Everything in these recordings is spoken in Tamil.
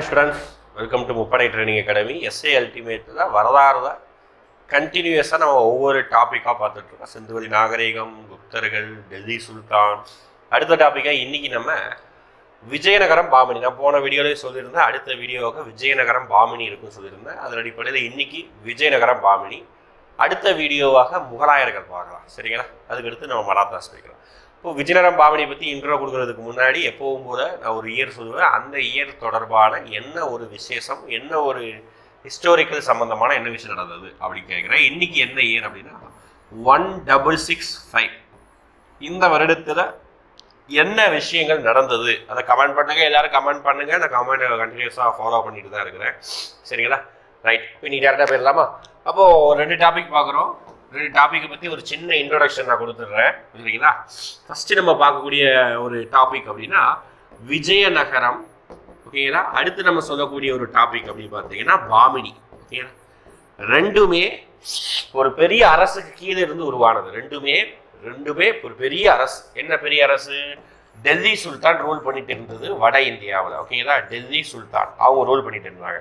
ஹாய் ஸ்டூடெண்ட்ஸ் வெல்கம் டு முப்படை ட்ரைனிங் அகாடமி எஸ்ஏ அல்டிமேட்டில் தான் தான் கண்டினியூஸாக நம்ம ஒவ்வொரு டாப்பிக்காக பார்த்துட்ருக்கோம் சிந்துவெளி நாகரிகம் குப்தர்கள் டெல்லி சுல்தான். அடுத்த டாப்பிக்காக இன்றைக்கி நம்ம விஜயநகரம் பாமினி. நான் போன வீடியோலேயே சொல்லியிருந்தேன். அடுத்த வீடியோவுக்கு விஜயநகரம் பாமினி இருக்குன்னு சொல்லியிருந்தேன். அதன் அடிப்படையில் இன்றைக்கி விஜயநகரம் பாமினி. அடுத்த வீடியோவாக முகலாயர்கள் பார்க்கலாம். சரிங்களா? அதுக்கடுத்து நம்ம மராத்தாஸ் போய்க்கலாம் இப்போ விஜயநகரம் பாவனி பற்றி இன்ட்ரோ கொடுக்கறதுக்கு முன்னாடி எப்போவும் போல நான் ஒரு இயர் சொல்லுவேன். அந்த இயர் தொடர்பான என்ன ஒரு விசேஷம் என்ன ஒரு ஹிஸ்டோரிக்கல் சம்மந்தமான என்ன விஷயம் நடந்தது அப்படின்னு கேட்குறேன். இன்றைக்கி என்ன இயர் அப்படின்னா ஒன் டபுள் சிக்ஸ் ஃபைவ் இந்த வருடத்தில் என்ன விஷயங்கள் நடந்தது? அதை கமெண்ட் பண்ணுங்கள் எல்லோரும் கமெண்ட் பண்ணுங்க. நான் கமெண்ட் கண்டினியூஸாக ஃபாலோ பண்ணிட்டு தான் இருக்கிறேன். சரிங்களா? ரைட் இப்போ நீ டேரக்டாக போயிடலாமா? அப்போது ஒரு ரெண்டு டாபிக் பார்க்குறோம். ரெண்டு டாப்பிக்கை பற்றி ஒரு சின்ன இன்ட்ரொடக்ஷன் நான் கொடுத்துட்றேன். சரிங்களா ஃபஸ்ட்டு நம்ம பார்க்கக்கூடிய ஒரு டாபிக் அப்படின்னா விஜயநகரம். ஓகேங்களா? அடுத்து நம்ம சொல்லக்கூடிய ஒரு டாபிக் அப்படின்னு பார்த்தீங்கன்னா பாமினி. ஓகேங்களா? ரெண்டுமே ஒரு பெரிய அரசுக்கு கீழே இருந்து உருவானது. ரெண்டுமே ரெண்டுமே ஒரு பெரிய அரசு. என்ன பெரிய அரசு? டெல்லி சுல்தான் ரூல் பண்ணிட்டு இருந்தது வட இந்தியாவில். ஓகேங்களா? டெல்லி சுல்தான். அவங்க ரூல் பண்ணிட்டு இருந்தாங்க.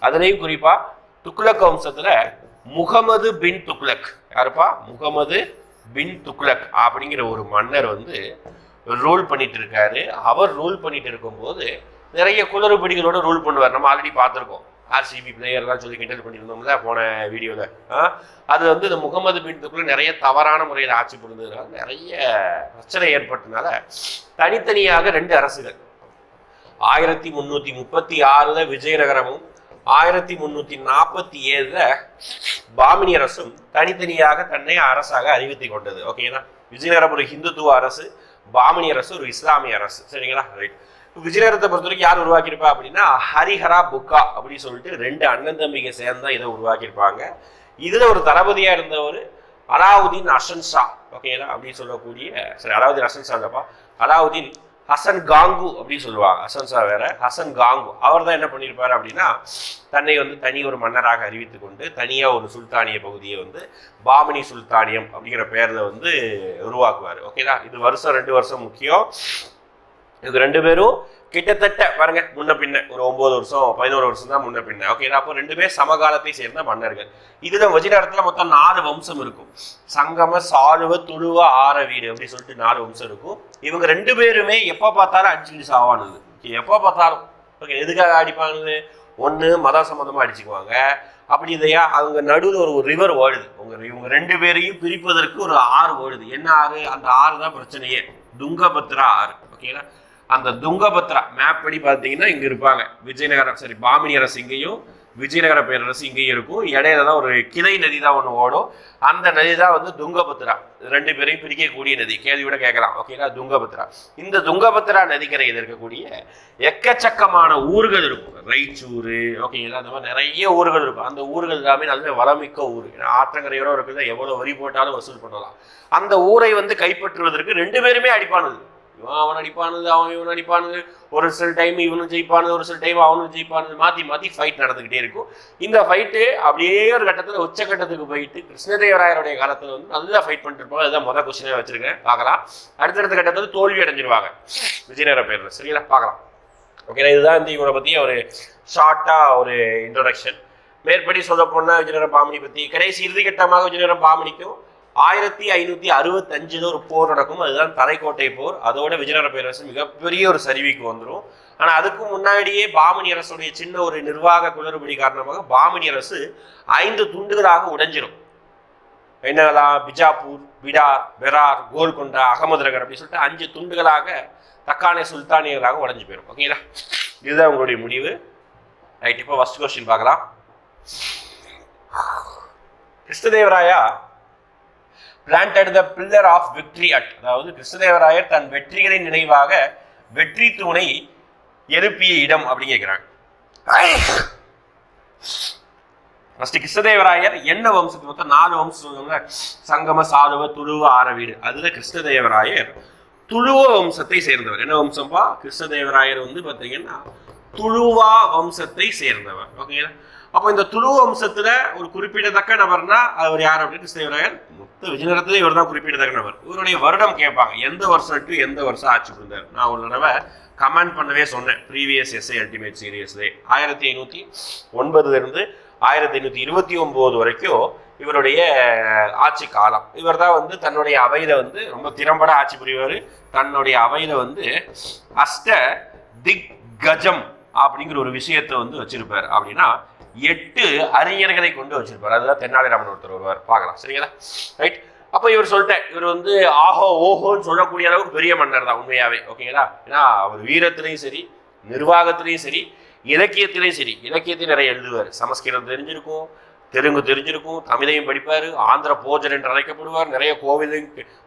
அதுலேயும் குறிப்பாக துக்ளக் வம்சத்தில் முகமது பின் துக்ளக். யாருப்பா? முகமது பின் துக்ளக் அப்படிங்கிற ஒரு மன்னர் வந்து ரூல் பண்ணிட்டு இருக்காரு அவர் ரூல் பண்ணிட்டு இருக்கும்போது நிறைய குளறுபடிகளோட ரூல் பண்ணுவார். நம்ம ஆல்ரெடி பார்த்துருக்கோம். ஆர்சிபி பிளேயர்லாம் சொல்லி கிண்டல் பண்ணியிருந்தோம்ல போன வீடியோவில் அது வந்து இந்த முகமது பின் துக்ளக் நிறைய தவறான முறையில் ஆட்சி புரிந்ததுனால நிறைய பிரச்சனை ஏற்பட்டனால தனித்தனியாக ரெண்டு அரசுகள். ஆயிரத்தி முந்நூற்றி முப்பத்தி ஆறில் விஜயநகரமும் ஆயிரத்தி முன்னூத்தி நாற்பத்தி ஏழில் பாமினி அரசும் தனித்தனியாக தன்னை அரசாக அறிவித்து கொண்டது. ஓகேங்களா விஜயநகரம் ஒரு ஹிந்துத்துவ அரசு பாமினி அரசு ஒரு இஸ்லாமிய அரசு. சரிங்களா? ரைட் விஜயநகரத்தை பொறுத்த வரைக்கும் யார் உருவாக்கியிருப்பா அப்படின்னா ஹரிஹரா புக்கா அப்படின்னு சொல்லிட்டு ரெண்டு அண்ணன் தம்பிங்க சேர்ந்தா இதை உருவாக்கியிருப்பாங்க. இதில் ஒரு தளபதியா இருந்தவர் அலாவுதீன் அசன் ஷா ஓகேங்களா அப்படின்னு சொல்லக்கூடிய சரி அலாவுதீன் அசன் ஷா இல்லப்பா. அலாவுதீன் ஹசன் காங்கு அப்படின்னு சொல்லுவாங்க. ஹசன் சார் வேற. ஹசன் காங்கு. அவர் தான் என்ன பண்ணியிருப்பார் அப்படின்னா தன்னை வந்து தனி ஒரு மன்னராக அறிவித்து கொண்டு தனியாக ஒரு சுல்தானிய பகுதியை வந்து பாமினி சுல்தானியம் அப்படிங்கிற பேரில் வந்து உருவாக்குவார். ஓகேதா இது வருஷம் ரெண்டு வருஷம் முக்கியம். இது ரெண்டு பேரும் கிட்டத்தட்ட பாருங்க முன்ன பின்ன. ஒரு ஒன்பது வருஷம் பதினோரு வருஷம் தான் முன்ன பின்ன. ஓகே அப்போ ரெண்டுமே சமகாலத்தை சேர்ந்த மன்னர்கள். இதுதான் வஜிராடத்துல மொத்தம் நாலு வம்சம் இருக்கும். சங்கம சாளுவ துளுவ ஆர வீடு அப்படின்னு சொல்லிட்டு நாலு வம்சம் இருக்கும். இவங்க ரெண்டு பேருமே எப்போ பார்த்தாலும் அடிச்சுட்டு சாவானது எப்போ பார்த்தாலும். ஓகே எதுக்காக அடிப்பானது ஒன்று மத சம்மந்தமாக அடிச்சுக்குவாங்க. அப்படி இல்லையா அவங்க நடுவில் ஒரு ஒரு ரிவர் ஓடுது. உங்க இவங்க ரெண்டு பேரையும் பிரிப்பதற்கு ஒரு ஆறு ஓடுது. என்ன ஆறு? அந்த ஆறு தான் பிரச்சனையே. துங்கபத்ரா ஆறு. ஓகேங்களா அந்த துங்கபத்ரா மேப் படி பார்த்தீங்கன்னா இங்கே இருப்பாங்க. விஜயநகரம் சரி பாமினி அரசு இங்கேயும் விஜயநகர பேரரசு இங்கேயும் இருக்கும். இடையில தான் ஒரு கிளை நதி தான் ஒன்று ஓடும். அந்த நதி தான் வந்து துங்கபத்ரா. ரெண்டு பேரையும் பிரிக்கக்கூடிய நதி. கேள்வியோட கேட்கலாம். ஓகேங்களா துங்கபத்ரா. இந்த துங்கபத்ரா நதிக்கரையில் இருக்கக்கூடிய எக்கச்சக்கமான ஊர்கள் இருக்கும். ரைச்சூர் ஓகேங்களா அந்த மாதிரி நிறைய ஊர்கள் இருக்கும். அந்த ஊர்கள் எல்லாமே நல்ல வளமிக்க ஊர். ஏன்னா ஆற்றங்கரையோட இருக்கிறத எவ்வளோ வரி போட்டாலும் வசூல் பண்ணலாம். அந்த ஊரை வந்து கைப்பற்றுவதற்கு ரெண்டு பேருமே அடிப்பானது. இவன் அவன் அடிப்பானது அவன் இவன் அடிப்பானது ஒரு சில டைம் இவனும் ஜெயிப்பானது ஒரு சில டைம் அவனும் ஜெயிப்பானது. மாற்றி மாற்றி ஃபைட் நடந்துக்கிட்டே இருக்கும். இந்த ஃபைட்டு அப்படியே ஒரு கட்டத்தில் உச்சக்கட்டத்துக்கு போயிட்டு கிருஷ்ணதேவராயருடைய காலத்தில் வந்து நல்லா ஃபைட் பண்ணிட்டு இருப்பாங்க. அதுதான் முதல் கொஸ்டினாக வச்சிருக்கேன். பார்க்கலாம். அடுத்தடுத்த கட்டத்தில் தோல்வி அடைஞ்சிருவாங்க. விஜயநகர பேரில் சரிங்களா? பார்க்கலாம். ஓகேங்களா இதுதான் இந்த இவனை பற்றி ஒரு ஷார்ட்டாக ஒரு இன்ட்ரடக்ஷன் மேற்படி சொல்ல போனால் விஜயநகர பாமணி பற்றி கடைசி இறுதிக்கட்டமாக விஜயநகரம் பாமணிக்கும் ஆயிரத்தி ஐநூற்றி அறுபத்தஞ்சில் ஒரு போர் நடக்கும். அதுதான் தரைக்கோட்டை போர். அதோட விஜயநகர பேரரசு மிகப்பெரிய ஒரு சரிவுக்கு வந்துடும் ஆனால் அதுக்கு முன்னாடியே பாமணி அரசுடைய சின்ன ஒரு நிர்வாக குளறுபடி காரணமாக பாமணி அரசு ஐந்து துண்டுகளாக உடைஞ்சிடும் என்னதான் பிஜாப்பூர் பிடார் பெரார் கோல்கொண்டா அகமதுநகர் அப்படின்னு சொல்லிட்டு அஞ்சு துண்டுகளாக தக்கானே சுல்தானியர்களாக உடஞ்சு போயிடும் ஓகேங்களா இதுதான் உங்களுடைய முடிவு. ரைட் இப்போ ஃபர்ஸ்ட் கொஸ்டின் பார்க்கலாம். Krishnadevaraya planted the pillar of victory at அதாவது கிருஷ்ணதேவராயர் தன் வெற்றிகளின் நினைவாக வெற்றி தூணை எழுப்பிய இடம் அப்படின்னு கேட்கிறாங்க ஃபர்ஸ்ட் கிருஷ்ணதேவராயர் என்ன வம்சத்து? மொத்தம் நாலு வம்சம் சங்கம சாதுவ துழுவ ஆரவீடு அதுல கிருஷ்ணதேவராயர் துழுவ வம்சத்தை சேர்ந்தவர். என்ன வம்சம்பா? கிருஷ்ணதேவராயர் வந்து பார்த்தீங்கன்னா துழுவா வம்சத்தை சேர்ந்தவர். ஓகேங்களா அப்போ இந்த துளு வம்சத்துல ஒரு குறிப்பிடத்தக்க நபர்னா அவர் யார் அப்படின்னு கிருஷ்ணதேவராயர் மொத்த விஜயநகரத்திலே இவர் தான் குறிப்பிடத்தக்க நபர். இவருடைய வருடம் கேட்பாங்க. எந்த வருஷம் டு எந்த வருஷம் ஆட்சி புரிந்தார்? நான் ஒரு தடவை கமெண்ட் பண்ணவே சொன்னேன். ப்ரீவியஸ் எஸ்ஐ அல்டிமேட் சீரியஸ்லே ஆயிரத்தி ஐநூற்றி ஒன்பதுல இருந்து ஆயிரத்தி ஐநூற்றி இருபத்தி ஒம்பது வரைக்கும் இவருடைய ஆட்சி காலம். இவர் தான் வந்து தன்னுடைய அவையில வந்து ரொம்ப திறம்பட ஆட்சி புரிவார். தன்னுடைய அவையில வந்து அஷ்ட திக் கஜம் அப்படிங்கிற ஒரு விஷயத்தை வந்து வச்சிருப்பார். அப்படின்னா எட்டு அறிஞர்களை கொண்டு வச்சிருப்பார். அதுதான் தென்னாலிராமன் ஒருத்தர் வருவார். பார்க்கலாம். சரிங்களா? ரைட் அப்போ இவர் சொல்லிட்டேன் இவர் வந்து ஆஹோ ஓஹோன்னு சொல்லக்கூடிய அளவுக்கு பெரிய மன்னர் தான் உண்மையாவே. ஓகேங்களா? ஏன்னா அவர் வீரத்திலையும் சரி நிர்வாகத்திலையும் சரி இலக்கியத்திலையும் சரி இலக்கியத்தையும் நிறைய எழுதுவார். சமஸ்கிருதம் தெரிஞ்சிருக்கும் தெலுங்கு தெரிஞ்சிருக்கும் தமிழையும் படிப்பார் ஆந்திர போஜன் என்று அழைக்கப்படுவார் நிறைய கோவிலு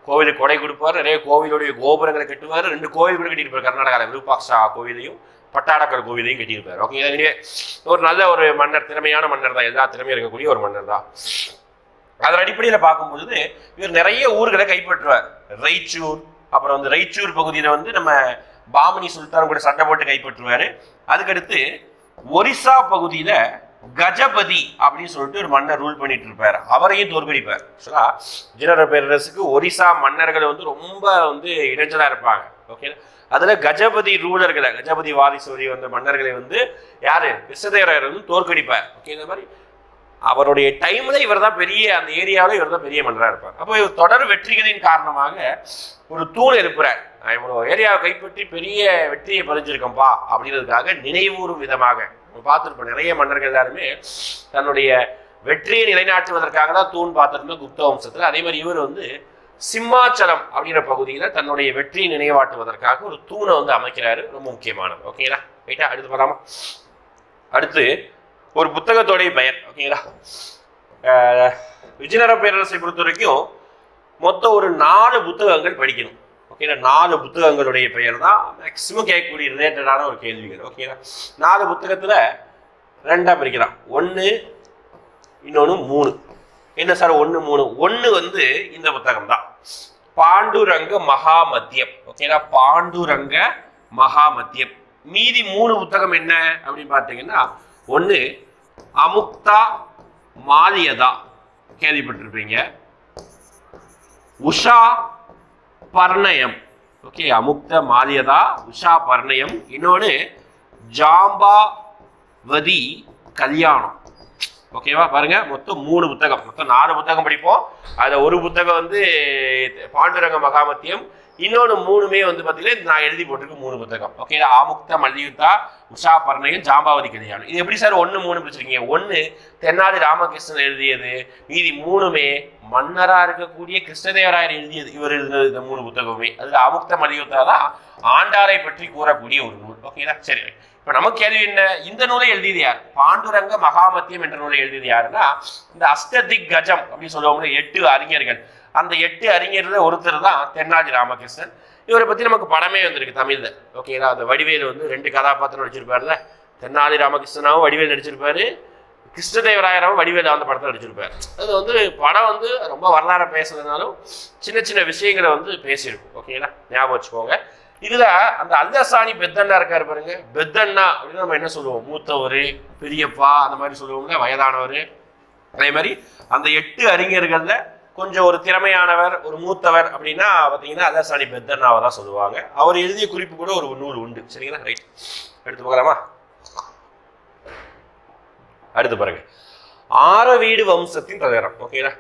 கோவிலுக்கு கொடை கொடுப்பார் நிறைய கோவிலுடைய கோபுரங்களை கட்டுவார் ரெண்டு கோவில் கூட கட்டியிருப்பார். கர்நாடகாவில் விருப்பாக்ஷா கோவிலையும் பட்டாடக்கர் கோவிலையும் கட்டியிருப்பார். ஓகே ஒரு நல்ல ஒரு மன்னர் திறமையான மன்னர் தான். எல்லா திறமையும் இருக்கக்கூடிய ஒரு மன்னர் தான். அதன் அடிப்படையில் பார்க்கும்பொழுது இவர் நிறைய ஊர்களை கைப்பற்றுவார். ரைச்சூர் அப்புறம் வந்து ரைச்சூர் பகுதியில் வந்து நம்ம பாமணி சுல்தான் கூட சண்டை போட்டு கைப்பற்றுவார். அதுக்கடுத்து ஒரிசா பகுதியில் கஜபதி அப்படின்னு சொல்லிட்டு ஒரு மன்னர் ரூல் பண்ணிட்டு இருப்பார் அவரையும் தோற்கடிப்பார். ஆக்சுவலாக விஜயநகர பேரரசுக்கு ஒரிசா மன்னர்கள் வந்து ரொம்ப வந்து இடைஞ்சலாக இருப்பாங்க. ஓகே அதில் கஜபதி ரூலர்களை கஜபதி வாரிசுவதி வந்த மன்னர்களை வந்து யார்? கிருஷ்ணதேவராயர் வந்து தோற்கடிப்பார். ஓகே இந்த மாதிரி அவருடைய டைமில் இவர் தான் பெரிய அந்த ஏரியாவில் இவர் தான் பெரிய மன்னராக இருப்பார். அப்போ இவர் தொடர் வெற்றிகளின் காரணமாக ஒரு தூண் எழுப்புறார். நான் இவ்வளோ ஏரியாவை கைப்பற்றி பெரிய வெற்றியை பதிஞ்சிருக்கேன்ப்பா அப்படின்றதுக்காக நினைவூறும் விதமாக. பார்த்துருப்போம் நிறைய மன்னர்கள் எல்லாருமே தன்னுடைய வெற்றியை நிலைநாட்டுவதற்காக தான் தூண் பார்த்துருந்தோம் குப்த வம்சத்தில். அதே மாதிரி இவர் வந்து சிம்மாச்சலம் அப்படிங்கிற பகுதியில் தன்னுடைய வெற்றியை நினைவாட்டுவதற்காக ஒரு தூணை வந்து அமைக்கிறாரு. ரொம்ப முக்கியமானது. ஓகேங்களா ரைட்டா அடுத்து போகலாமா அடுத்து ஒரு புத்தகத்தோடைய பெயர். ஓகேங்களா அஹ், விஜயநகர பேரரசை பொறுத்த வரைக்கும் மொத்தம் ஒரு நாலு புத்தகங்கள் படிக்கணும். ஓகேங்களா நாலு புத்தகங்களுடைய பெயர் தான் மேக்சிமம் கேட்கக்கூடிய ரிலேட்டடான ஒரு கேள்விகள். ஓகேங்களா நாலு புத்தகத்தில் ரெண்டாக பிரிக்கலாம். ஒன்று இன்னொன்று மூணு. என்ன சார்? ஒன்று மூணு. ஒன்று வந்து இந்த புத்தகம் தான் பாண்டுரங்க மகாமத்தியம். ஓகேங்களா பாண்டுரங்க மகாமத்தியம். மீதி மூணு புத்தகம் என்ன அப்படின்னு பார்த்தீங்கன்னா ஒன்று அமுக்தா மாலியதா. கேள்விப்பட்டிருப்பீங்க. உஷா பர்ணயம். ஓகே அமுக்த மாலியதா உஷா பர்ணயம். இன்னொன்று ஜாம்பாவதி கல்யாணம். ஓகேவா பாருங்க. மொத்தம் மூணு புத்தகம். மொத்தம் நாலு புத்தகம் படிப்போம். அதில் ஒரு புத்தகம் வந்து பாண்டுரங்க மகாமத்தியம். இன்னொன்று மூணுமே வந்து பார்த்தீங்கன்னா நான் எழுதி போட்டிருக்க மூணு புத்தகம். ஓகே ஆமுக்த மல்யுத்தா உஷா பர்ணயம் ஜாம்பாவதி கல்யாணம். இது எப்படி சார் ஒன்று மூணு பிடிச்சிருக்கீங்க? ஒன்று தென்னாடி ராமகிருஷ்ணன் எழுதியது. மீதி மூணுமே மன்னராக இருக்கக்கூடிய கிருஷ்ணதேவராயர் எழுதியது. இவர் எழுதினது இந்த மூணு புத்தகமே. அதில் ஆமுக்த மல்யுத்தா தான் ஆண்டாரை பற்றி கூறக்கூடிய ஒரு நூல். ஓகேங்களா சரி இப்போ நமக்கு கேள்வி என்ன? இந்த நூலை எழுதியது யார்? பாண்டுரங்க மகாமத்தியம் என்ற நூலை எழுதியது யாருன்னா இந்த அஷ்டதிக் கஜம் அப்படின்னு சொல்லுவாங்க எட்டு அறிஞர்கள். அந்த எட்டு அறிஞர்கள் ஒருத்தர் தான் தென்னாஜி ராமகிருஷ்ணன். இவரை பத்தி நமக்கு படமே வந்திருக்கு தமிழ்ல. ஓகேங்களா அந்த வடிவேல் வந்து ரெண்டு கதாபாத்திரம் நடிச்சிருப்பாருல தென்னாலி ராமகிருஷ்ணனாவும் வடிவேல் நடிச்சிருப்பாரு. கிருஷ்ணதேவராயராவும் வடிவேல் அந்த படத்தில் நடிச்சிருப்பாரு. அது வந்து படம் வந்து ரொம்ப வரலாறு பேசுறதுனாலும் சின்ன சின்ன விஷயங்களை வந்து பேசியிருக்கும். ஓகேங்களா? ஞாபகம் வச்சுக்கோங்க. இதுல அந்த அல்லசாணி பெத்தண்ணா இருக்காரு பாருங்க. பெத்தண்ணா அப்படின்னு நம்ம என்ன சொல்லுவோம்? மூத்தவர் பெரியப்பா அந்த மாதிரி சொல்லுவோம்ல வயதானவர். அதே மாதிரி அந்த எட்டு அறிஞர்கள்ல கொஞ்சம் ஒரு திறமையானவர் ஒரு மூத்தவர் அப்படின்னா பார்த்தீங்கன்னா அல்லசாணி பெத்தண்ணாவை தான் சொல்லுவாங்க. அவர் எழுதிய குறிப்பு கூட ஒரு நூல் உண்டு. சரிங்களா? ரைட் எடுத்து பார்க்கலாமா? அடுத்து பாருங்க. ஆரவீடு வம்சத்தின் தலைவரம் ஓகேங்களா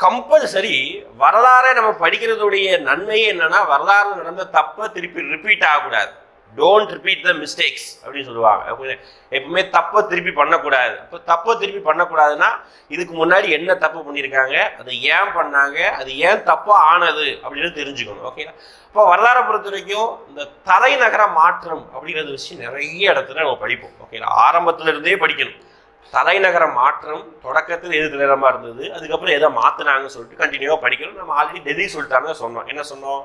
கம்பல்சரி வரலாறை நம்ம படிக்கிறதுடைய நன்மையே என்னன்னா வரலாறு நடந்த தப்பை திருப்பி ரிப்பீட் ஆகக்கூடாது. டோன்ட் ரிப்பீட் த மிஸ்டேக்ஸ் அப்படின்னு சொல்லுவாங்க. எப்பவுமே- தப்பை திருப்பி பண்ணக்கூடாது. அப்போ தப்பை திருப்பி பண்ணக்கூடாதுன்னா இதுக்கு முன்னாடி என்ன தப்பு பண்ணியிருக்காங்க அது ஏன் பண்ணாங்க அது ஏன் தப்பாக ஆனது அப்படின்னு தெரிஞ்சுக்கணும். ஓகேங்களா இப்போ வரலாறை பொறுத்த வரைக்கும் இந்த தலைநகர மாற்றம் அப்படிங்கிறது விஷயம் நிறைய இடத்துல நம்ம படிப்போம். ஓகேங்களா ஆரம்பத்துல இருந்தே படிக்கணும். தலைநகர மாற்றம் தொடக்கத்தில் எது தலைநகரமாக இருந்தது? அதுக்கப்புறம் எதை மாற்றினாங்கன்னு சொல்லிட்டு கண்டினியூவாக படிக்கணும். நம்ம ஆல்ரெடி டெல்லி சொல்லிட்டாங்க சொன்னோம். என்ன சொன்னோம்?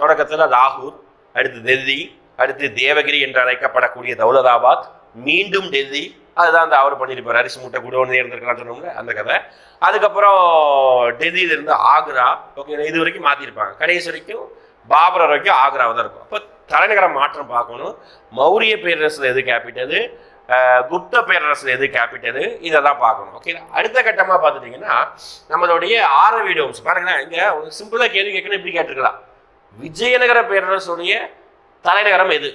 தொடக்கத்தில் லாகூர் அடுத்து டெல்லி அடுத்து தேவகிரி என்று அழைக்கப்படக்கூடிய தௌலதாபாத் மீண்டும் டெல்லி. அதுதான் அந்த அவர் பண்ணியிருப்பார். அரிசி மூட்டை கூட ஒன்று இருந்திருக்கலாம் சொன்னோம்ல அந்த கதை. அதுக்கப்புறம் டெல்லியிலேருந்து ஆக்ரா. ஓகே இது வரைக்கும் மாற்றிருப்பாங்க கடைசி வரைக்கும் பாபர் வரைக்கும் ஆக்ராவை தான் இருக்கும். அப்போ தலைநகர மாற்றம் பார்க்கணும். மௌரிய பேரரசில் எது கேபிட்டல் குப்த பேரரசு எது கேபிட்டல் இதை தான் பார்க்கணும் ஓகே அடுத்த கட்டமாக பார்த்துட்டிங்கன்னா நம்மளுடைய ஆரவீடு வம்சம் பாருங்களேன் இங்கே சிம்பிளாக கேள்வி கேட்கணும் இப்படி கேட்டிருக்கலாம்? விஜயநகர பேரரசுடைய தலைநகரம் எது?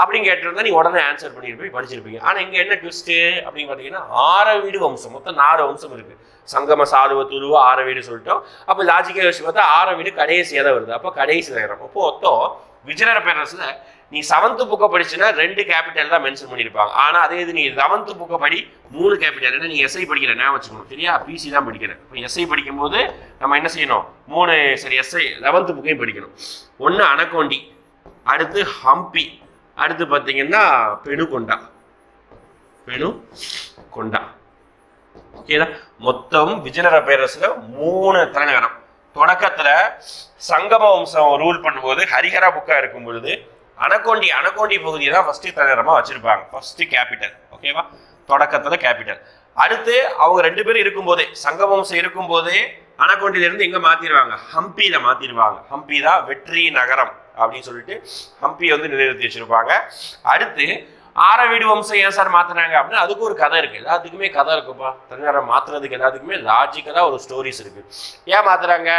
அப்படின்னு கேட்டிருந்தா நீ உடனே ஆன்சர் பண்ணியிருப்பீங்க படிச்சிருப்பீங்க. ஆனால் இங்கே என்ன ட்விஸ்ட்டு அப்படின்னு பார்த்தீங்கன்னா ஆரவீடு வம்சம். மொத்தம் நாலு வம்சம் இருக்குது சங்கம சாலுவ துருவ ஆரவீடு சொல்லிட்டோம். அப்போ லாஜிக்கல் விஷயம் பார்த்தா ஆரவீடு கடைசியாக தான் வருது? அப்போ கடைசி நகரம். அப்போ மொத்தம் விஜயநகர பேரரசில் நீ செவன்த்து புக்கை படிச்சுன்னா ரெண்டு கேபிட்டல் தான் மென்ஷன் பண்ணியிருப்பாங்க. ஆனால் அதே இது நீ லெவன்த்து புக்கை படி மூணு கேபிட்டல் ஏன்னா நீ எஸ்ஐ படிக்கிற ஞாபகம் வச்சுக்கணும். சரியா? பிசி தான் படிக்கிறேன். இப்போ எஸ்ஐ படிக்கும்போது நம்ம என்ன செய்யணும்? மூணு சரி எஸ்ஐ லெவன்த்து புக்கையும் படிக்கணும். ஒன்று அனகோண்டி அடுத்து ஹம்பி அடுத்து பார்த்தீங்கன்னா பெணுகொண்டா. பெணு கொண்டா ஓகேதா மொத்தம் விஜயநகர பேரரசில் மூணு தலைநகரம். தொடக்கத்துல சங்கம வம்சம் ரூல் பண்ணும்போது ஹரிஹரா புக்கா இருக்கும் பொழுது அனகோண்டி அனகோண்டி பகுதியை தான் ஃபர்ஸ்ட் தலைவரமா வச்சிருப்பாங்க. ஃபர்ஸ்ட் கேபிட்டல் ஓகேவா தொடக்கத்துல கேபிட்டல் அடுத்து அவங்க ரெண்டு பேரும் இருக்கும்போதே சங்கமம்சம் இருக்கும்போதே அனகோண்டில இருந்து எங்க மாத்திடுவாங்க ஹம்பியில மாத்திடுவாங்க ஹம்பி தான் வெற்றி நகரம் அப்படின்னு சொல்லிட்டு ஹம்பி வந்து நிலைநிறுத்தி வச்சிருப்பாங்க. அடுத்து ஆரவீடு வம்சம் ஏன் சார் மாத்துனாங்க அப்படின்னா அதுக்கு ஒரு கதை இருக்குது எல்லாத்துக்குமே கதை இருக்குப்பா. தனியாரை மாற்றுறதுக்கு எல்லாத்துக்குமே லாஜிக்கலாக ஒரு ஸ்டோரிஸ் இருக்குது ஏன் மாற்றுறாங்க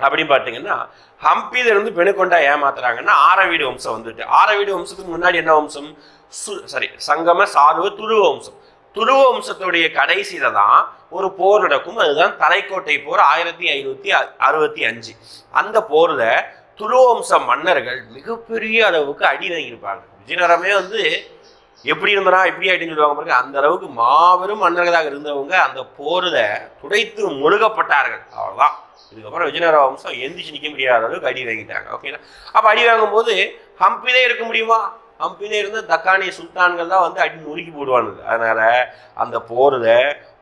அப்படின்னு பார்த்தீங்கன்னா ஹம்பியிலிருந்து பெணுக்கொண்டா ஏன் மாற்றுறாங்கன்னா ஆரவீடு வம்சம் வந்துட்டு. ஆரவீடு வம்சத்துக்கு முன்னாடி என்ன வம்சம்? சு சாரி சங்கம சாதுவ துருவ வம்சம். துருவ வம்சத்துடைய கடைசியில தான் ஒரு போர் நடக்கும். அதுதான் தலைக்கோட்டை போர் ஆயிரத்தி ஐநூற்றி அறுபத்தி அஞ்சு. அந்த போரில் துருவம்ச மன்னர்கள் மிகப்பெரிய அளவுக்கு அடி விஜயநகரமே வந்து எப்படி இருந்தனா எப்படி ஆயிட்டுன்னு சொல்லுவாங்க பாருங்க அந்த அளவுக்கு மாபெரும் மன்னர்களாக இருந்தவங்க அந்த போரில் துடைத்து முழுகப்பட்டார்கள். அவ்வளோதான் இதுக்கப்புறம் விஜயநகர வம்சம் எந்திரிச்சு நிற்க முடியாத அளவுக்கு அடி வாங்கிட்டாங்க. ஓகேங்களா அப்போ அடி வாங்கும்போது ஹம்பிலே இருக்க முடியுமா? ஹம்பிலே இருந்த தக்கானிய சுல்தான்கள் தான் வந்து அடி நொறுக்கி போடுவானுங்க. அதனால அந்த போரில்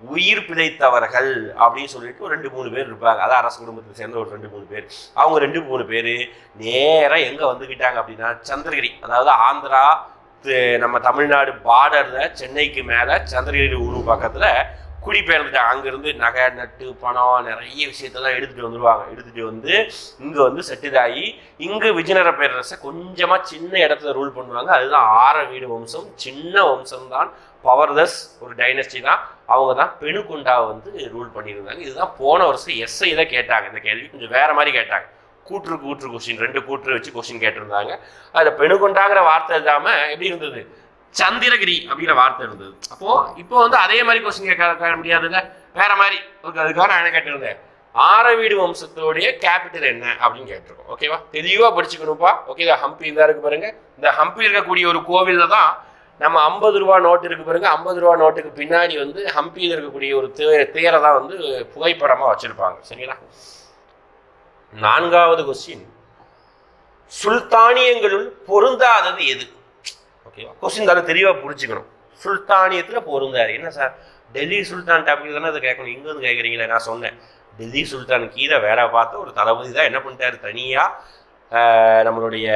உயிர் பிழைத்தவர்கள் அப்படின்னு சொல்லிட்டு ஒரு ரெண்டு மூணு பேர் இருப்பாங்க. அதான் அரசு குடும்பத்தை சேர்ந்த ஒரு ரெண்டு மூணு பேர். அவங்க ரெண்டு மூணு பேர் நேராக எங்கே வந்துக்கிட்டாங்க அப்படின்னா சந்திரகிரி. அதாவது ஆந்திரா நம்ம தமிழ்நாடு பார்டரில் சென்னைக்கு மேலே சந்திரகிரி ஊர் பக்கத்தில் குடிபெயர்ந்துட்டாங்க அங்கேருந்து நகை நட்டு பணம் நிறைய விஷயத்தெல்லாம் எடுத்துகிட்டு வந்துருவாங்க. எடுத்துகிட்டு வந்து இங்கே வந்து செட்டிதாகி இங்கே விஜயநகர பேரரசை கொஞ்சமாக சின்ன இடத்துல ரூல் பண்ணுவாங்க. அதுதான் ஆற வீடு வம்சம். சின்ன வம்சம் தான் பவர்லெஸ் ஒரு டைனஸ்டி தான். அவங்க தான் பெணுகுண்டாவை வந்து ரூல் பண்ணியிருந்தாங்க. இதுதான் போன வருஷம் எஸ்ஐ தான் கேட்டாங்க. இந்த கேள்வி கொஞ்சம் வேறு மாதிரி கேட்டாங்க. கூற்று கூற்று கொஸ்டின் ரெண்டு கூற்று வச்சு கொஸ்டின் கேட்டிருந்தாங்க. அதில் பெணுகுண்டாங்கிற வார்த்தை இல்லாமல் எப்படி இருந்தது? சந்திரகிரி அப்படிங்கிற வார்த்தை இருந்தது. அப்போ இப்போ வந்து அதே மாதிரி கொஸ்டின் கேட்க கேட்க முடியாதுல்ல? வேற மாதிரி. ஓகே அதுக்காக நான் என்ன கேட்டிருந்தேன்? ஆரவீடு வம்சத்தோடைய கேபிட்டல் என்ன அப்படின்னு கேட்டிருக்கோம். ஓகேவா தெளிவாக படிச்சுக்கணும்ப்பா. ஓகேவா ஹம்பி தான் இருக்கு பாருங்க. இந்த ஹம்பி இருக்கக்கூடிய ஒரு கோவிலில் தான் நம்ம ஐம்பது ரூபா நோட்டு இருக்கு பாருங்க. ஐம்பது ரூபா நோட்டுக்கு பின்னாடி வந்து ஹம்பியில் இருக்கக்கூடிய ஒரு தே தேரை தான் வந்து புகைப்படமாக வச்சிருப்பாங்க. சரிங்களா? நான்காவது கொஸ்டின் சுல்தானியங்களுள் பொருந்தாதது எது? ஓகேவா கொஸ்டின் தானே தெளிவாக புரிஞ்சுக்கணும். சுல்தானியத்தில் பொருந்தாது என்ன சார் டெல்லி சுல்தான் டாபிக் தானே அதை கேட்கணும். இங்கே வந்து கேட்குறீங்களே நான் சொன்னேன். டெல்லி சுல்தான் கீழே வேலை பார்த்த ஒரு தளபதி தான் என்ன பண்ணிட்டாரு? தனியாக நம்மளுடைய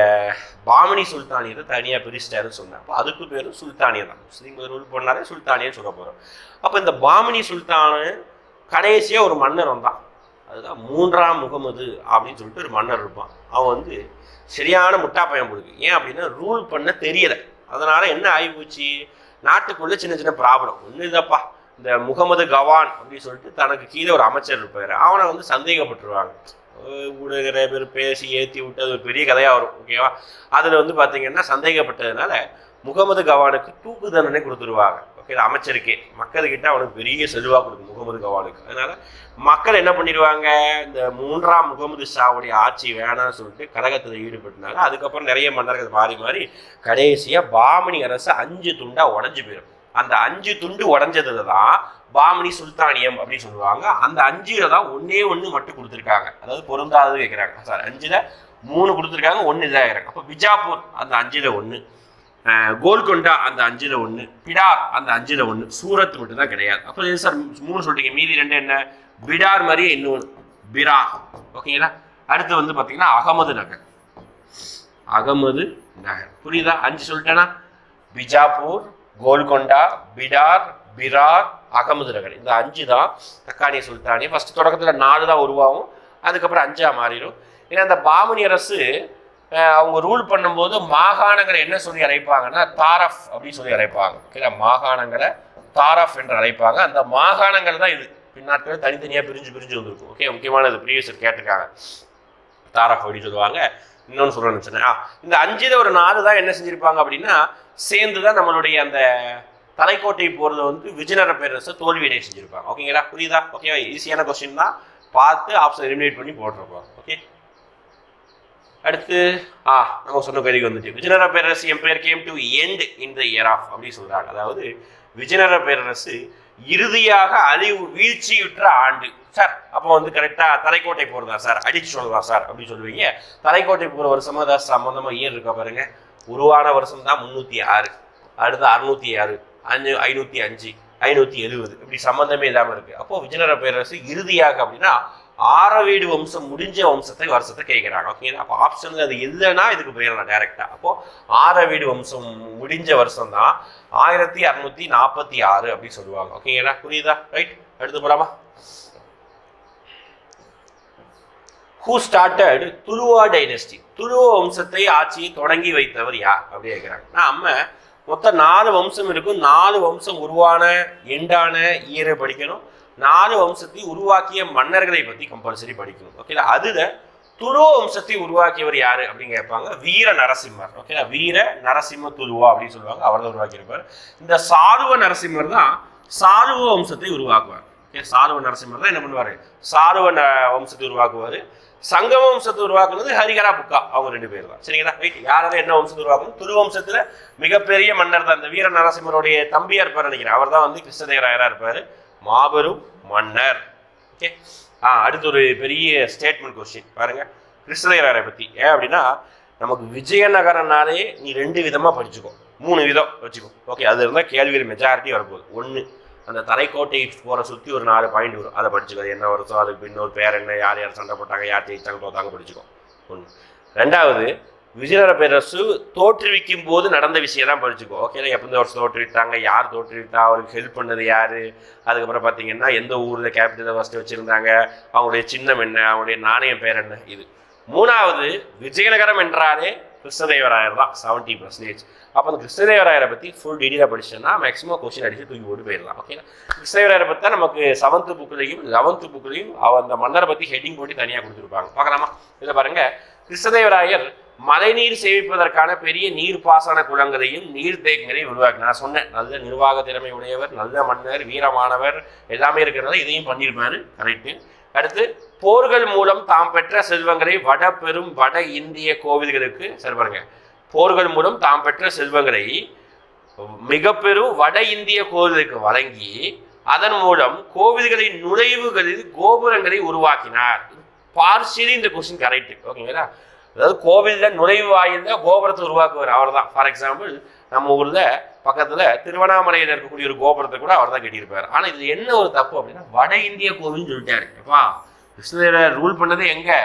பாமணி சுல்தானியத்தை தனியாக பிரிச்சிட்டாருன்னு சொன்னேன் அப்போ அதுக்கு பேரும் சுல்தானியம் தான். முஸ்லீம்கள் ரூல் பண்ணாலே சுல்தானியன்னு சொல்ல போகிறோம் அப்போ இந்த பாமணி சுல்தானு கடைசியாக ஒரு மன்னர் வந்தான். அதுதான் மூன்றாம் முகமது அப்படின்னு சொல்லிட்டு ஒரு மன்னர் இருப்பான். அவன் வந்து சரியான முட்டா பையன் கொடுக்கு ஏன் அப்படின்னா ரூல் பண்ண தெரியலை. அதனால் என்ன ஆகிப்போச்சு நாட்டுக்குள்ளே சின்ன சின்ன ப்ராப்ளம் ஒன்றும் இதப்பா இந்த முகமது கவான் அப்படின்னு சொல்லிட்டு தனக்கு கீழே ஒரு அமைச்சர் இருப்பார். அவனை வந்து சந்தேகப்பட்டுருவாங்க. கூட நிறைய பேர் பேசி ஏற்றி விட்டு அது ஒரு பெரிய கதையாக வரும் ஓகேவா அதில் வந்து பார்த்தீங்கன்னா சந்தேகப்பட்டதுனால முகமது கவானுக்கு தூக்கு தண்டனை கொடுத்துருவாங்க. ஓகே அமைச்சருக்கு. மக்கள்கிட்ட அவனுக்கு பெரிய செல்வாக்கு கொடுக்கும் முகமது கவாலுக்கு. அதனால மக்கள் என்ன பண்ணிடுவாங்க? இந்த மூன்றாம் முகமது ஷாவுடைய ஆட்சி வேணாம்னு சொல்லிட்டு கழகத்தில் ஈடுபட்டாங்க அதுக்கப்புறம் நிறைய மன்னர்கள் மாறி மாறி கடைசியாக பாமணி அரசு அஞ்சு துண்டா உடஞ்சு போயிடும். அந்த அஞ்சு துண்டு உடஞ்சதுல தான் பாமணி சுல்தானியம் அப்படின்னு சொல்லுவாங்க. அந்த அஞ்சுல தான் ஒன்னே ஒன்று மட்டும் கொடுத்துருக்காங்க. அதாவது பொருந்தாதது கேட்குறாங்க சார் அஞ்சில் மூணு கொடுத்துருக்காங்க ஒன்று இதாகிறாங்க அப்போ பிஜாப்பூர் அந்த அஞ்சில் ஒன்று கோல்கொண்டா அந்த அஞ்சில் ஒன்று பிடார் அந்த அஞ்சில் ஒன்று சூரத் மட்டும் தான் கிடையாது. அப்போ இது சார் மூணு சொல்லிட்டீங்க மீதி ரெண்டு என்ன? பிடார் மாதிரியே இன்னொன்று பிரா. ஓகேங்களா அடுத்து வந்து பார்த்தீங்கன்னா அகமது நகர். அகமது நகர். புரியுதா? அஞ்சு சொல்லிட்டேன்னா பிஜாப்பூர் கோல்கொண்டா பிடார் பிரார் அகமது நகர். இந்த அஞ்சு தான் தக்கானிய சுல்தானிய ஃபஸ்ட்டு தொடக்கத்தில் நாலு தான் உருவாகும். அதுக்கப்புறம் அஞ்சாக மாறிடும். ஏன்னா அந்த பாமணி அரசு அவங்க ரூல் பண்ணும்போது மாகாணங்களை என்ன சொல்லி அழைப்பாங்கன்னா தாரஃப் அப்படின்னு சொல்லி அழைப்பாங்க. ஓகேங்களா? மாகாணங்களை தாரஃப் என்று அழைப்பாங்க. அந்த மாகாணங்கள் தான் இது. பின்னாட்கள் தனித்தனியாக பிரிஞ்சு பிரிஞ்சு வந்திருக்கும். ஓகே முக்கியமானது ப்ரீவியஸர் கேட்டிருக்காங்க. தாரஃப் அப்படின்னு சொல்லுவாங்க. இன்னொன்று சொல்லணும்னு சொன்னேன் இந்த அஞ்சுல ஒரு நாலு தான் என்ன செஞ்சுருப்பாங்க அப்படின்னா சேர்ந்து தான் நம்மளுடைய அந்த தலைக்கோட்டை போகிறது வந்து விஜயநகர பேரரசை தோல்வியடைய செஞ்சுருப்பாங்க. ஓகேங்களா? புரியுதா? ஓகேவா ஈஸியான கொஸ்டின் தான். பார்த்து ஆப்ஷன் எலிமினேட் பண்ணி போட்டிருப்போம். அடுத்து ஆ நம்ம சொன்ன கேள்வி வந்துட்டு விஜயநகர பேரரசு empire came to end in the year of அப்படின்னு சொல்கிறாங்க அதாவது விஜயநகர பேரரசு இறுதியாக அழிவு வீழ்ச்சியுற்ற ஆண்டு. சார் அப்போ வந்து கரெக்டாக தலைக்கோட்டை போகிறதா சார்? அடிச்சு சொல்லலாம் சார்? அப்படின்னு சொல்லுவீங்க. தலைக்கோட்டை போகிற வருஷமாக ஏதாவது சம்மந்தமாக இயர் இருக்கா பாருங்க. உருவான வருஷம் தான் முந்நூற்றி ஆறு. அடுத்து அறுநூற்றி ஆறு அஞ்சு ஐநூற்றி அஞ்சு ஐநூற்றி எழுபது இப்படி சம்மந்தமே இல்லாமல் இருக்கு. அப்போது விஜயநகர பேரரசு இறுதியாக அப்படின்னா ஆரவீடு வம்சம் முடிஞ்ச வம்சத்தை வருஷத்தை கேட்குறாங்க. ஓகேங்களா அப்போ ஆப்ஷன்ல அது இல்லைன்னா இதுக்கு போயிடலாம் டைரக்டா அப்போ ஆரவீடு வம்சம் முடிஞ்ச வருஷம் தான் ஆயிரத்தி அறுநூத்தி நாற்பத்தி ஆறு அப்படின்னு சொல்லுவாங்க. ஓகேங்களா புரியுதா? ரைட் அடுத்து போலாமா? ஹூ ஸ்டார்டட் துலுவா டைனஸ்டி துருவ வம்சத்தை ஆட்சியை தொடங்கி வைத்தவர் யார்? அப்படி கேட்குறாங்க. நம்ம மொத்தம் நாலு வம்சம் இருக்கும். நாலு வம்சம் உருவான எண்டான இயரை படிக்கணும். நாலு வம்சத்தை உருவாக்கிய மன்னர்களை பற்றி கம்பல்சரி படிக்கணும். ஓகேங்களா அதில் துருவ வம்சத்தை உருவாக்கியவர் யாரு அப்படின்னு கேட்பாங்க? வீர நரசிம்மர். ஓகேங்களா வீர நரசிம்ம துலுவா அப்படின்னு சொல்லுவாங்க. அவர் தான் உருவாக்கியிருப்பார். இந்த சாருவ நரசிம்மர் தான் சாருவ வம்சத்தை உருவாக்குவார். ஓகே சாருவ நரசிம்மர் தான் என்ன பண்ணுவார்? சாருவ ந- வம்சத்தை உருவாக்குவார். சங்கம வம்சத்தை உருவாக்குனது ஹரிகரா புக்கா? அவங்க ரெண்டு பேர் தான். சரிங்களா? ரைட் யாராவது என்ன வம்சத்தை உருவாக்கணும்? துரு மிகப்பெரிய மன்னர் தான் இந்த வீர நரசிம்மருடைய தம்பியாக இருப்பார் நினைக்கிறேன். அவர் தான் வந்து கிருஷ்ணதேவராயராக இருப்பார். மாபெரும் மன்னர். ஓகே. ஆ அடுத்து ஒரு பெரிய ஸ்டேட்மெண்ட் கொஸ்டின் பாருங்க. கிருஷ்ணதேவராயரை பத்தி. ஏன் அப்படின்னா நமக்கு விஜயநகரனாலே நீ ரெண்டு விதமா படிச்சுக்கோ. மூணு விதம் வச்சுக்கோ. ஓகே அது இருந்தால் கேள்விகள் மெஜாரிட்டி வரப்போகுது. ஒன்று அந்த தலைக்கோட்டை போகிற சுற்றி ஒரு நாலு பாயிண்ட் வரும். அதை படிச்சுக்கோ. என்ன வருஷம் அதுக்கு இன்னொரு பேர் என்ன யார் யார் சண்டை போட்டாங்க யார் ஜெயிச்சாங்க தோத்தாங்க படிச்சுக்கோ. ஒன்று ரெண்டாவது விஜயநகர பேரரசு தோற்றுவிக்கும் போது நடந்த விஷயம் தான் படிச்சுக்கோ ஓகே எப்போ இந்த வருஷம் தோற்றுவிட்டாங்க யார் தோற்றுவிட்டா அவருக்கு ஹெல்ப் பண்ணது யார்? அதுக்கப்புறம் பார்த்தீங்கன்னா எந்த ஊரில் கேபிட்டலை ஃபஸ்ட்டு வச்சுருந்தாங்க அவங்களுடைய சின்னம் என்ன அவங்களுடைய நாணயம் பேர் என்ன இது. மூணாவது விஜயநகரம் என்றாலே கிருஷ்ணதேவராயர் தான் செவன்ட்டி பர்சன்டேஜ் அப்போ அந்த கிருஷ்ணதேவராயரை பற்றி ஃபுல் டீட்டெயிலாக படிச்சோன்னா மேக்ஸிமம் கொஸ்டின் அடிச்சு தூக்கி போட்டு போயிடலாம் ஓகேங்களா கிருஷ்ணதேவராயரை பற்றி தான் நமக்கு செவன்த்து புக்லையும் லெவன்த்து புக்லையும் அவ அந்த மன்னரை பற்றி ஹெட்டிங் போட்டு தனியாக கொடுத்துருப்பாங்க. பார்க்கலாமா? இதில் பாருங்கள் கிருஷ்ணதேவராயர் மழைநீர் சேமிப்பதற்கான பெரிய நீர்ப்பாசன குளங்களையும் நீர்த்தேக்கங்களையும் உருவாக்கி நான் சொன்னேன் நல்ல நிர்வாக திறமை உடையவர் நல்ல மன்னர் வீரமானவர் எல்லாமே இருக்கிறனால இதையும் பண்ணியிருப்பாரு. கரெக்டு அடுத்து போர்கள் மூலம் தாம் பெற்ற செல்வங்களை வட பெரும் வட இந்திய கோவில்களுக்கு சரி போர்கள் மூலம் தாம் பெற்ற செல்வங்களை மிக பெரும் வட இந்திய கோவிலுக்கு வழங்கி அதன் மூலம் கோவில்களின் நுழைவுகளில் கோபுரங்களை உருவாக்கினார். பார்சியலி இந்த கொஸ்டின் கரெக்ட் ஓகேங்களா அதாவது கோவிலில் நுழைவு வாயில் கோபுரத்தை உருவாக்குவார். அவர் தான் ஃபார் எக்ஸாம்பிள் நம்ம ஊரில் பக்கத்தில் திருவண்ணாமலையில் இருக்கக்கூடிய ஒரு கோபுரத்தை கூட அவர் தான் கட்டியிருப்பார். ஆனால் இது என்ன ஒரு தப்பு அப்படின்னா வட இந்திய கோவில்னு சொல்லிட்டாரு. அப்பா கிருஷ்ணதேவரை ரூல் பண்ணது எங்கே?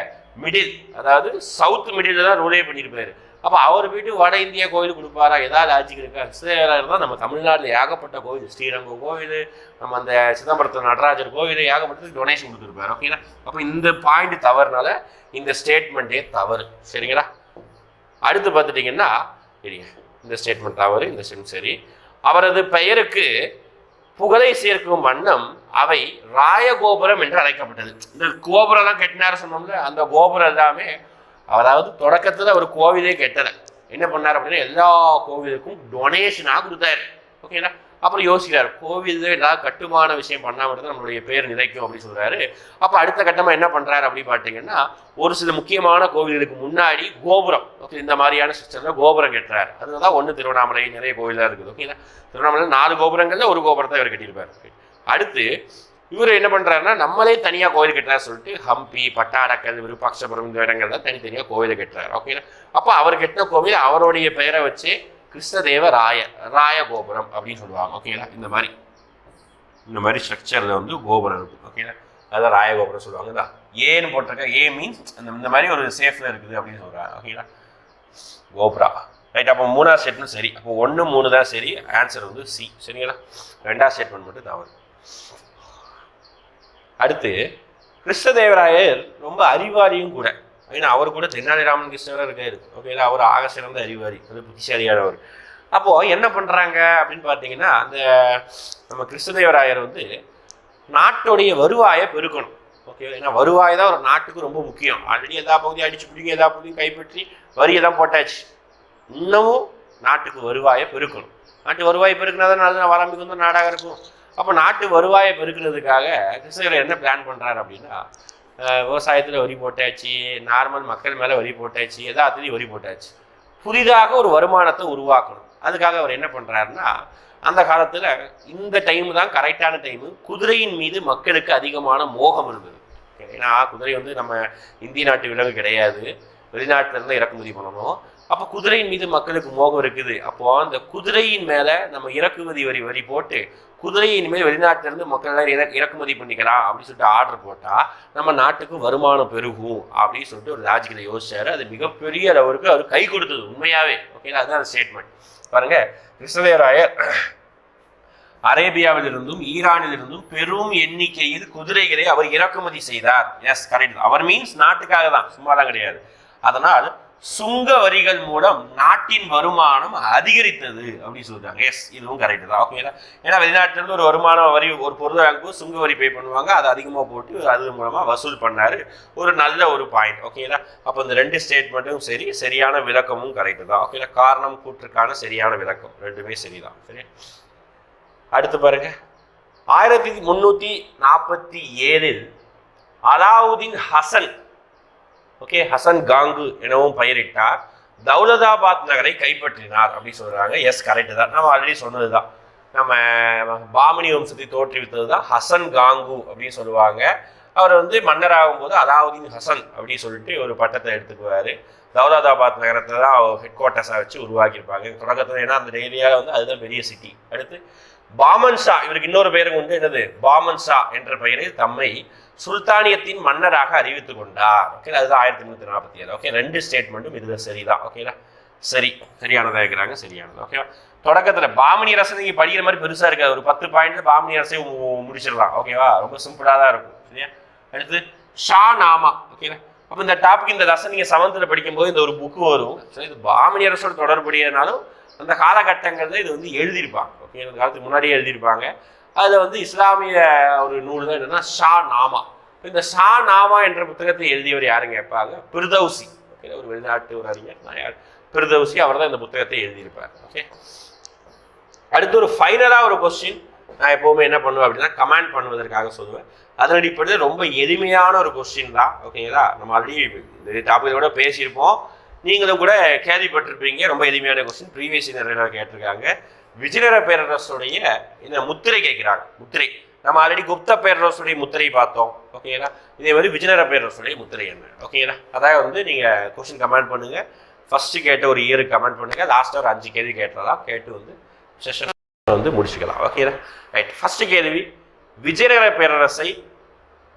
மிடில். அதாவது சவுத் மிடில் தான் ரூலே பண்ணியிருப்பார். அப்போ அவர் போயிட்டு வட இந்திய கோயில் கொடுப்பாரா? ஏதாவது லாஜிக் இருக்கா? கிருஷ்ணதேவராயர் தான் நம்ம தமிழ்நாட்டில் ஏகப்பட்ட கோவில் ஸ்ரீரங்கம் கோவில் நம்ம அந்த சிதம்பரத்தில் நடராஜர் கோவில் ஏகப்பட்டதுக்கு டொனேஷன் கொடுத்துருப்பாரு. ஓகேங்களா அப்போ இந்த பாயிண்ட் தவறுனால இந்த ஸ்டேட்மெண்ட்டே தவறு. சரிங்களா? அடுத்து பார்த்துட்டிங்கன்னா சரிங்க இந்த ஸ்டேட்மெண்ட் தவறு இந்த ஸ்டேட்மெண்ட் சரி. அவரது பெயருக்கு புகழை சேர்க்கும் வண்ணம் அவை ராயகோபுரம் என்று அழைக்கப்பட்டது. இந்த கோபுரம்லாம் கட்டினாரு சொன்னோம்ல அந்த கோபுரம் எல்லாமே அதாவது தொடக்கத்தில் ஒரு கோவிலே கெட்டலை என்ன பண்ணார் அப்படின்னா எல்லா கோவிலுக்கும் டொனேஷனாக கொடுத்தாரு. ஓகேங்களா அப்புறம் யோசிக்கிறார் கோவில் ஏதாவது கட்டுமான விஷயம் பண்ணால் மட்டும் நம்மளுடைய பேர் நிலைக்கும் அப்படின்னு சொல்கிறாரு அப்போ அடுத்த கட்டமாக என்ன பண்ணுறாரு அப்படின்னு பார்த்தீங்கன்னா ஒரு சில முக்கியமான கோவில்களுக்கு முன்னாடி கோபுரம். ஓகே இந்த மாதிரியான சிஸ்டம்ல கோபுரம் கட்டுறாரு. அதுதான் ஒன்று திருவண்ணாமலை நிறைய கோவிலாக இருக்குது. ஓகேங்களா திருவண்ணாமலை நாலு கோபுரங்களில் ஒரு கோபுரத்தை இவர் கட்டியிருப்பார். அடுத்து இவர் என்ன பண்ணுறாருன்னா நம்மளே தனியாக கோவில் கட்டுறாரு சொல்லிட்டு ஹம்பி பட்டாடக்கல் விருப்பாட்சபுரம் இந்த இடங்கள்ல தனித்தனியாக கோவிலை கட்டுறாரு ஓகேங்களா அப்போ அவர் கட்டின கோவில் அவருடைய பெயரை வச்சு கிருஷ்ணதேவ ராய ராய கோபுரம் அப்படின்னு சொல்லுவாங்க ஓகேங்களா இந்த மாதிரி. இந்த மாதிரி ஸ்ட்ரக்சரில் வந்து கோபுரம் இருக்கும் ஓகேங்களா அதான் ராய கோபுரம் சொல்லுவாங்க இதான் ஏன்னு போட்டிருக்க ஏ மீன்ஸ் அந்த இந்த மாதிரி ஒரு சேஃபில் இருக்குது அப்படின்னு சொல்கிறாங்க ஓகேங்களா கோபுரா. ரைட் அப்போ மூணாவது ஸ்டேட்மெண்ட் சரி. அப்போ ஒன்று மூணு தான் சரி. ஆன்சர் வந்து சி சரிங்களா? ரெண்டாவது ஸ்டேட்மெண்ட் மட்டும் தவறு அடுத்து கிருஷ்ணதேவராயர் ரொம்ப அறிவாளியும் கூட. ஏன்னா அவர் கூட தென்னாலிராமன் கிருஷ்ணராக இருக்காரு ஓகேங்களா அவர் ஆக சிறந்த அறிவாரி அது புத்திசாலியானவர். அப்போது என்ன பண்ணுறாங்க அப்படின்னு பார்த்தீங்கன்னா அந்த நம்ம கிருஷ்ணதேவராயர் வந்து நாட்டுடைய வருவாயை பெருக்கணும். ஓகே ஏன்னா வருவாய் தான் ஒரு நாட்டுக்கு ரொம்ப முக்கியம். ஆல்ரெடி எதா பகுதியும் அடிச்சு பிடிங்க எதா பகுதியும் கைப்பற்றி வரியெல்லாம் போட்டாச்சு. இன்னமும் நாட்டுக்கு வருவாயை பெருக்கணும். நாட்டு வருவாய் பெருக்கினா தான் நல்ல வளமிக்கு வந்து நாடாக இருக்கும். அப்போ நாட்டு வருவாயை பெருக்கிறதுக்காக கிருஷ்ணகிரி என்ன பிளான் பண்ணுறாரு அப்படின்னா விவசாயத்தில் வரி போட்டாச்சு நார்மல் மக்கள் மேலே வரி போட்டாச்சு எல்லாத்துலேயும் வரி போட்டாச்சு. புதிதாக ஒரு வருமானத்தை உருவாக்கணும். அதுக்காக அவர் என்ன பண்ணுறாருன்னா அந்த காலத்தில் இந்த டைம் தான் கரெக்டான டைமு குதிரையின் மீது மக்களுக்கு அதிகமான மோகம் இருந்தது. ஏன்னா குதிரை வந்து நம்ம இந்திய நாட்டு விலங்கு கிடையாது. வெளிநாட்டிலேருந்து இறக்குமதி பண்ணணும். அப்போ குதிரையின் மீது மக்களுக்கு மோகம் இருக்குது. அப்போ அந்த குதிரையின் மேலே நம்ம இறக்குமதி வரி வரி போட்டு குதிரையை இனிமேல் வெளிநாட்டிலேருந்து மக்கள்லாம் மக்கள் எல்லாம் இற இறக்குமதி பண்ணிக்கலாம் அப்படின்னு சொல்லிட்டு ஆர்டர் போட்டால் நம்ம நாட்டுக்கு வருமானம் பெருகும் அப்படின்னு சொல்லிட்டு ஒரு லாஜிக்கில் யோசிச்சார். அது மிகப்பெரிய அளவுக்கு அவர் கை கொடுத்தது உண்மையாகவே ஓகேங்களா அதுதான் ஸ்டேட்மெண்ட் பாருங்க. கிருஷ்ணதேவராயர் அரேபியாவிலிருந்தும் ஈரானிலிருந்தும் பெரும் எண்ணிக்கையில் குதிரைகளை அவர் இறக்குமதி செய்தார். எஸ் கரெக்ட் அவர் மீன்ஸ் நாட்டுக்காக தான். சும்மாலாம் கிடையாது. அதனால் சுங்க வரிகள் மூலம் நாட்டின் வருமானம் அதிகரித்தது அப்படின்னு சொல்றாங்க. எஸ் இதுவும் கரெக்ட் தான். ஓகேங்களா ஏன்னா வெளிநாட்டிலிருந்து ஒரு வருமான வரி ஒரு பொருள் சுங்க வரி பே பண்ணுவாங்க. அதை அதிகமாக போட்டு அது மூலமாக வசூல் பண்ணாரு. ஒரு நல்ல ஒரு பாயிண்ட் ஓகேங்களா அப்போ இந்த ரெண்டு ஸ்டேட்மெண்ட்டும் சரி சரியான விளக்கமும் கரெக்ட் தான். ஓகேங்களா காரணம் கூற்றுக்கான சரியான விளக்கம். ரெண்டுமே சரிதான். சரி. அடுத்து பாருங்க. ஆயிரத்தி முந்நூற்றி நாற்பத்தி ஏழில் அலாவுதீன் ஹசன் ஓகே ஹசன் காங்கு எனவும் பயிரிட்டார். தௌலதாபாத் நகரை கைப்பற்றினார் அப்படின்னு சொல்கிறாங்க எஸ் கரெக்டு தான். நம்ம ஆல்ரெடி சொன்னது தான் நம்ம பாமினி வம்சத்தை தோற்றுவித்தது தான் ஹசன் காங்கு அப்படின்னு சொல்லுவாங்க. அவர் வந்து மன்னராகும் போது அலாவுதீன் ஹசன் அப்படின்னு சொல்லிட்டு ஒரு பட்டத்தை எடுத்துக்குவார். தௌலதாபாத் நகரத்தை தான் ஹெட் குவார்ட்டர்ஸாக வச்சு உருவாக்கியிருப்பாங்க. தொடக்கத்தில் ஏன்னா அந்த ஏரியாவில் வந்து அதுதான் பெரிய சிட்டி அடுத்து பாமன் ஷா இவருக்கு இன்னொரு பெயரும் வந்து என்னது? பாமன் ஷா என்ற பெயரில் தம்மை சுல்தானியத்தின் மன்னராக அறிவித்து கொண்டார். ஓகே அதுதான் ஆயிரத்தி முந்நூற்றி நாற்பத்தி ஏழு. ஓகே ரெண்டு ஸ்டேட்மெண்ட்டும் இது சரிதான். ஓகேங்களா சரி. சரியானதாக இருக்கிறாங்க சரியானது. ஓகேவா தொடக்கத்தில் பாமணி அரசு நீங்கள் படிக்கிற மாதிரி பெருசாக இருக்காது. ஒரு பத்து பாயிண்ட்ல பாமணி அரசை முடிச்சிடலாம். ஓகேவா ரொம்ப சிம்பிளாக தான் இருக்கும். சரியா? அடுத்து ஷா நாமா ஓகேங்களா அப்போ இந்த டாபிக் இந்த ரசம் நீங்கள் செவன்த்தில் படிக்கும்போது இந்த ஒரு புக்கு வரும். சரி இது பாமணி அரசோட தொடர்புடையனாலும் அந்த காலகட்டங்களில் இது வந்து எழுதியிருப்பாங்க. ஓகே? அந்த காலத்துக்கு முன்னாடியே எழுதியிருப்பாங்க. அதில் வந்து இஸ்லாமிய ஒரு நூல் தான் என்னன்னா ஷா நாமா. இந்த ஷா நாமா என்ற புத்தகத்தை எழுதியவர் யாருங்க கேட்பாங்க? பிரதௌசி. ஓகே? ஒரு வெளிநாட்டு ஒரு அறிஞர் நான் யார் பிர்தௌசி அவர் தான் இந்த புத்தகத்தை எழுதியிருப்பார். ஓகே? அடுத்து ஒரு ஃபைனலாக ஒரு கொஸ்டின் நான் எப்போவுமே என்ன பண்ணுவேன் அப்படின்னா கமெண்ட் பண்ணுவதற்காக சொல்லுவேன். அதன் அடிப்படையில் ரொம்ப எளிமையான ஒரு கொஸ்டின் தான். ஓகேங்களா? நம்ம ஆல்ரெடி இந்த டாப்பிக்கை பேசியிருப்போம். நீங்களும் கூட கேள்விப்பட்டிருப்பீங்க ரொம்ப எளிமையான கொஸ்டின் ப்ரீவியஸ் நிறைய கேட்டிருக்காங்க. விஜயநகர பேரரசுடைய இந்த முத்திரை கேட்குறாங்க. முத்திரை. நம்ம ஆல்ரெடி குப்த பேரரசுடைய முத்திரை பார்த்தோம். ஓகேங்களா இதே மாதிரி விஜயநகர பேரரசுடைய முத்திரை என்ன? ஓகேங்களா அதாவது வந்து நீங்கள் கொஸ்டின் கமெண்ட் பண்ணுங்கள் ஃபஸ்ட்டு கேட்ட ஒரு இயருக்கு கமெண்ட் பண்ணுங்கள் லாஸ்ட்டாக ஒரு அஞ்சு கேள்வி கேட்டதா? கேட்டு வந்து செஷன் வந்து முடிச்சுக்கலாம். ஓகேங்களா ரைட் ஃபஸ்ட்டு கேள்வி. விஜயநகர பேரரசை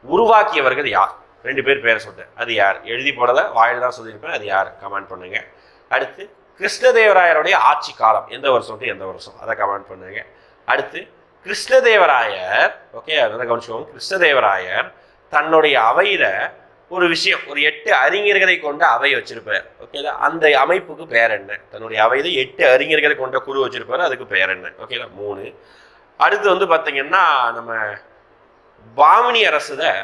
உருவாக்கியவர்கள் யார்? ரெண்டு பேர் பேரை சொல்கிறேன் அது யார்? எழுதி போடலை வாயில் தான் சொல்லியிருப்பேன். அது யார்? கமெண்ட் பண்ணுங்க. அடுத்து கிருஷ்ணதேவராயருடைய ஆட்சி காலம். எந்த வருஷம் எந்த வருஷம்? அதை கமெண்ட் பண்ணுங்க. அடுத்து கிருஷ்ணதேவராயர் ஓகே அதை கவனிச்சுக்கோங்க. கிருஷ்ணதேவராயர் தன்னுடைய அவையில ஒரு விஷயம் ஒரு எட்டு அறிஞர்களை கொண்ட அவை வச்சிருப்பார். ஓகேங்களா அந்த அமைப்புக்கு பேர் என்ன? தன்னுடைய அவையில் எட்டு அறிஞர்களை கொண்ட குழு வச்சிருப்பார். அதுக்கு பேர் என்ன? ஓகேங்களா மூணு. அடுத்து வந்து பார்த்தீங்கன்னா நம்ம பாமினி அரசுல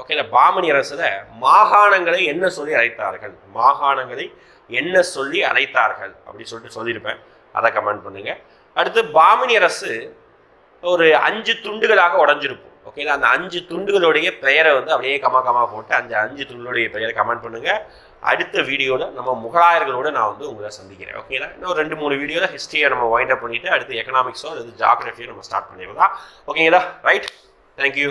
ஓகே பாமணி அரசில் மாகாணங்களை என்ன சொல்லி அழைத்தார்கள்? மாகாணங்களை என்ன சொல்லி அழைத்தார்கள்? அப்படி சொல்லிட்டு சொல்லியிருப்பேன். அதை கமெண்ட் பண்ணுங்கள் அடுத்து பாமணி அரசு ஒரு அஞ்சு துண்டுகளாக உடஞ்சிருக்கும். ஓகே அந்த அஞ்சு துண்டுகளுடைய பெயரை வந்து அப்படியே கமா கமா போட்டு அந்த அஞ்சு துண்டுகளுடைய பெயரை கமெண்ட் பண்ணுங்கள் அடுத்த வீடியோவில் நம்ம முகலாயர்களோட நான் வந்து உங்களை சந்திக்கிறேன். ஓகேங்களா இன்னும் ஒரு ரெண்டு மூணு வீடியோவில் ஹிஸ்ட்ரியை நம்ம வைண்ட் அப் பண்ணிவிட்டு அடுத்து எக்கனாமிக்ஸோ அல்லது ஜாகிரஃபியோ நம்ம ஸ்டார்ட் பண்ணிடலாம். ஓகேங்களா? Right thank you